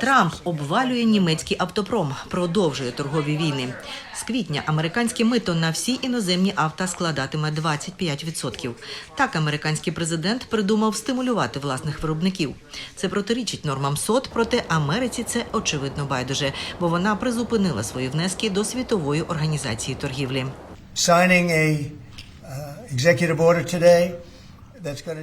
Трамп обвалює німецький автопром, продовжує торгові війни. З квітня американське мито на всі іноземні авто складатиме 25%. Так американський президент придумав стимулювати власних виробників. Це протирічить нормам СОТ, проте Америці це очевидно байдуже, бо вона призупинила свої внески до світової організації торгівлі. signing a uh, executive order today.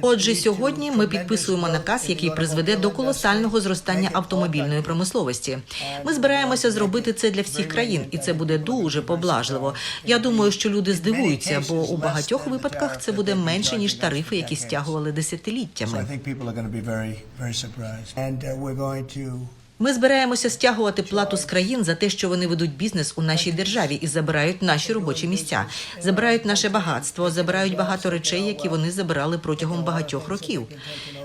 Отже, сьогодні ми підписуємо наказ, який призведе до колосального зростання автомобільної промисловості. Ми збираємося зробити це для всіх країн, і це буде дуже поблажливо. Я думаю, що люди здивуються, бо у багатьох випадках це буде менше ніж тарифи, які стягували десятиліттями. Ми збираємося стягувати плату з країн за те, що вони ведуть бізнес у нашій державі і забирають наші робочі місця, забирають наше багатство, забирають багато речей, які вони забирали протягом багатьох років.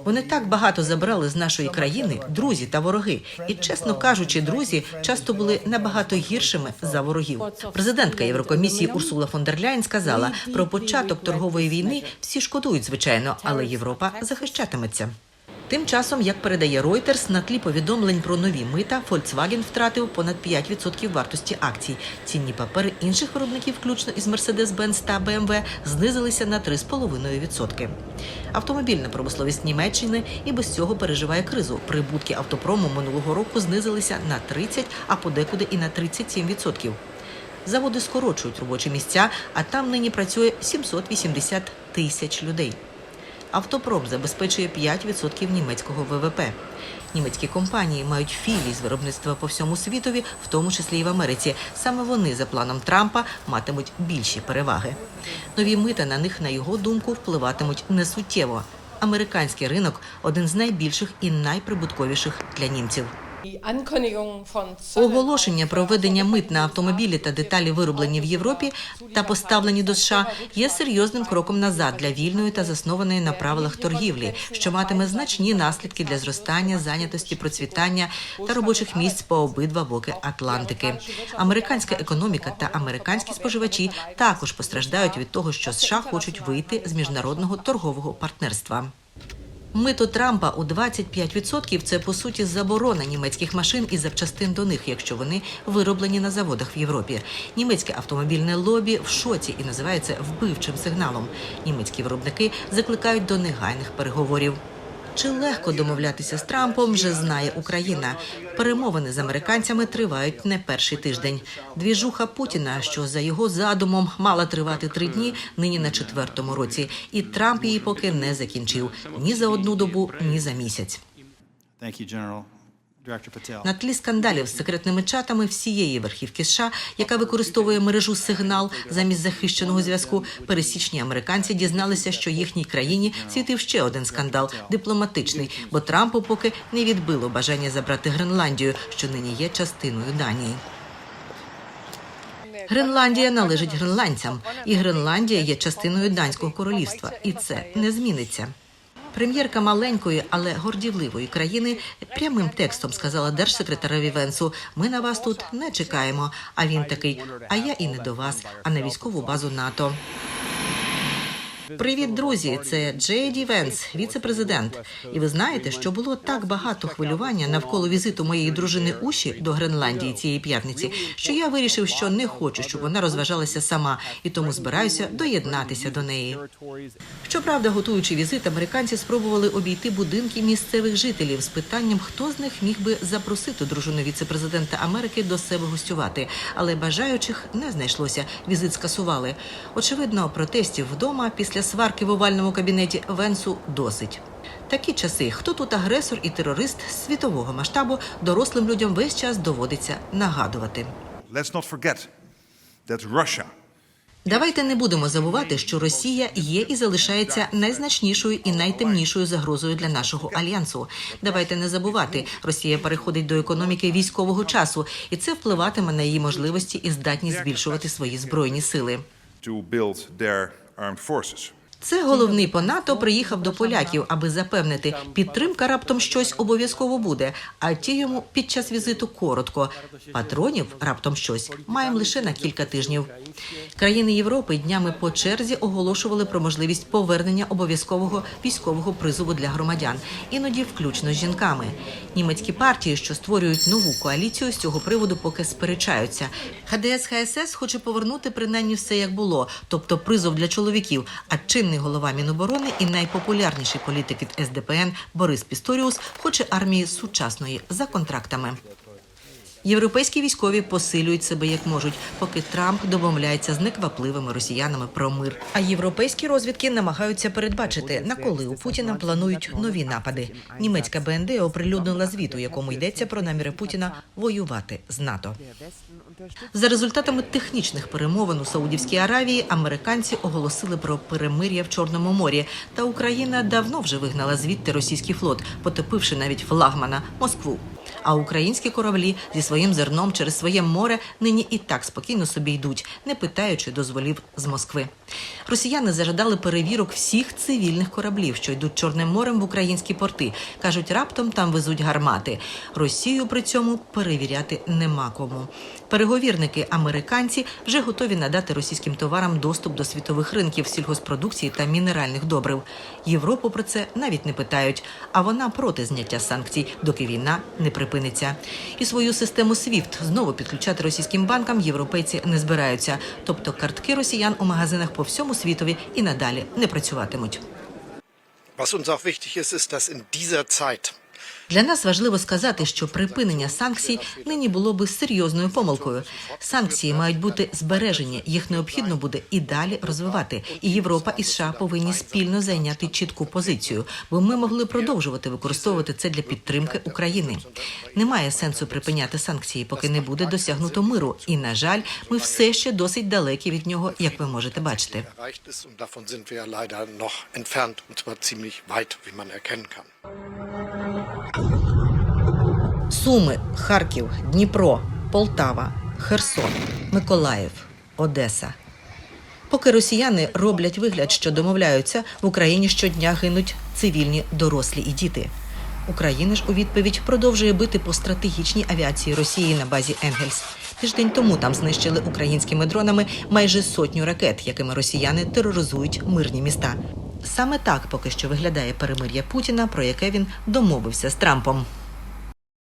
Вони так багато забрали з нашої країни, друзі та вороги. І чесно кажучи, друзі часто були набагато гіршими за ворогів. Президентка Єврокомісії Урсула фон дер Ляйн сказала про початок торгової війни. Всі шкодують, звичайно, але Європа захищатиметься. Тим часом, як передає Reuters, на тлі повідомлень про нові мита, Volkswagen втратив понад 5% вартості акцій. Цінні папери інших виробників, включно із Mercedes-Benz та BMW, знизилися на 3,5%. Автомобільна промисловість Німеччини і без цього переживає кризу. Прибутки автопрому минулого року знизилися на 30, а подекуди і на 37%. Заводи скорочують робочі місця, а там нині працює 780 тисяч людей. Автопром забезпечує 5% німецького ВВП. Німецькі компанії мають філії з виробництва по всьому світові, в тому числі і в Америці. Саме вони, за планом Трампа, матимуть більші переваги. Нові мита на них, на його думку, впливатимуть несуттєво. Американський ринок один з найбільших і найприбутковіших для німців. Оголошення про введення мит на автомобілі та деталі, вироблені в Європі та поставлені до США, є серйозним кроком назад для вільної та заснованої на правилах торгівлі, що матиме значні наслідки для зростання, зайнятості, процвітання та робочих місць по обидва боки Атлантики. Американська економіка та американські споживачі також постраждають від того, що США хочуть вийти з міжнародного торгового партнерства. Мито Трампа у 25% – це по суті заборона німецьких машин і запчастин до них, якщо вони вироблені на заводах в Європі. Німецьке автомобільне лобі в шоці і називається вбивчим сигналом. Німецькі виробники закликають до негайних переговорів. Чи легко домовлятися з Трампом, вже знає Україна. Перемовини з американцями тривають не перший тиждень. Двіжуха Путіна, що за його задумом мала тривати три дні, нині на четвертому році, і Трамп її поки не закінчив ні за одну добу, ні за місяць. На тлі скандалів з секретними чатами всієї верхівки США, яка використовує мережу сигнал замість захищеного зв'язку, пересічні американці дізналися, що їхній країні світив ще один скандал дипломатичний, бо Трампу поки не відбило бажання забрати Гренландію, що нині є частиною Данії. Гренландія належить гренландцям, і Гренландія є частиною данського королівства, і це не зміниться. Прем'єрка маленької, але гордівливої країни прямим текстом сказала держсекретареві Венсу: Ми на вас тут не чекаємо. А він такий: А я і не до вас, а на військову базу НАТО. Привіт, друзі! Це Джей Ді Венс, віце-президент. І ви знаєте, що було так багато хвилювання навколо візиту моєї дружини Уші до Гренландії цієї п'ятниці, що я вирішив, що не хочу, щоб вона розважалася сама, і тому збираюся доєднатися до неї. Щоправда, готуючи візит, американці спробували обійти будинки місцевих жителів з питанням, хто з них міг би запросити дружину віце-президента Америки до себе гостювати. Але бажаючих не знайшлося. Візит скасували. Очевидно, протестів вдома після сварки в овальному кабінеті Венсу досить. Такі часи, хто тут агресор і терорист світового масштабу, дорослим людям весь час доводиться нагадувати. Let's not forget that Russia Давайте не будемо забувати, що Росія є і залишається найзначнішою і найтемнішою загрозою для нашого альянсу. Давайте не забувати, Росія переходить до економіки військового часу, і це впливатиме на її можливості і здатність збільшувати свої збройні сили. Armed Forces. Це головний по НАТО приїхав до поляків, аби запевнити, підтримка раптом щось обов'язково буде. А ті йому під час візиту коротко. Патронів раптом щось маємо лише на кілька тижнів. Країни Європи днями по черзі оголошували про можливість повернення обов'язкового військового призову для громадян, іноді включно з жінками. Німецькі партії, що створюють нову коаліцію, з цього приводу поки сперечаються. ХДС ХСС хоче повернути принаймні все як було, тобто призов для чоловіків. А чинний голова Міноборони і найпопулярніший політик від СДПН Борис Пісторіус хоче армії сучасної за контрактами. Європейські військові посилюють себе як можуть, поки Трамп домовляється з неквапливими росіянами про мир. А європейські розвідки намагаються передбачити, на коли у Путіна планують нові напади. Німецька БНД оприлюднила звіт, у якому йдеться про наміри Путіна воювати з НАТО. За результатами технічних перемовин у Саудівській Аравії американці оголосили про перемир'я в Чорному морі. Та Україна давно вже вигнала звідти російський флот, потопивши навіть флагмана Москву. А українські кораблі зі своїм зерном через своє море нині і так спокійно собі йдуть, не питаючи дозволів з Москви. Росіяни зажадали перевірок всіх цивільних кораблів, що йдуть Чорним морем в українські порти. кажуть, раптом там везуть гармати. Росію при цьому перевіряти нема кому. Переговірники американці вже готові надати російським товарам доступ до світових ринків сільгоспродукції та мінеральних добрив. Європу про це навіть не питають, а вона проти зняття санкцій, доки війна не припиниться. І свою систему SWIFT знову підключати російським банкам європейці не збираються. Тобто картки росіян у магазинах по всьому світові і надалі не працюватимуть. Was uns auch wichtig ist, ist, dass in dieser Zeit Для нас важливо сказати, що припинення санкцій нині було би серйозною помилкою. Санкції мають бути збережені, їх необхідно буде і далі розвивати. І Європа і США повинні спільно зайняти чітку позицію, бо ми могли продовжувати використовувати це для підтримки України. Немає сенсу припиняти санкції, поки не буде досягнуто миру. І на жаль, ми все ще досить далекі від нього, як ви можете бачити. davon sind wir leider noch. Суми, Харків, Дніпро, Полтава, Херсон, Миколаїв, Одеса. Поки росіяни роблять вигляд, що домовляються, в Україні щодня гинуть цивільні дорослі і діти. Україна ж у відповідь продовжує бити по стратегічній авіації Росії на базі Енгельс. Тиждень тому там знищили українськими дронами майже сотню ракет, якими росіяни тероризують мирні міста. Саме так поки що виглядає перемир'я Путіна, про яке він домовився з Трампом.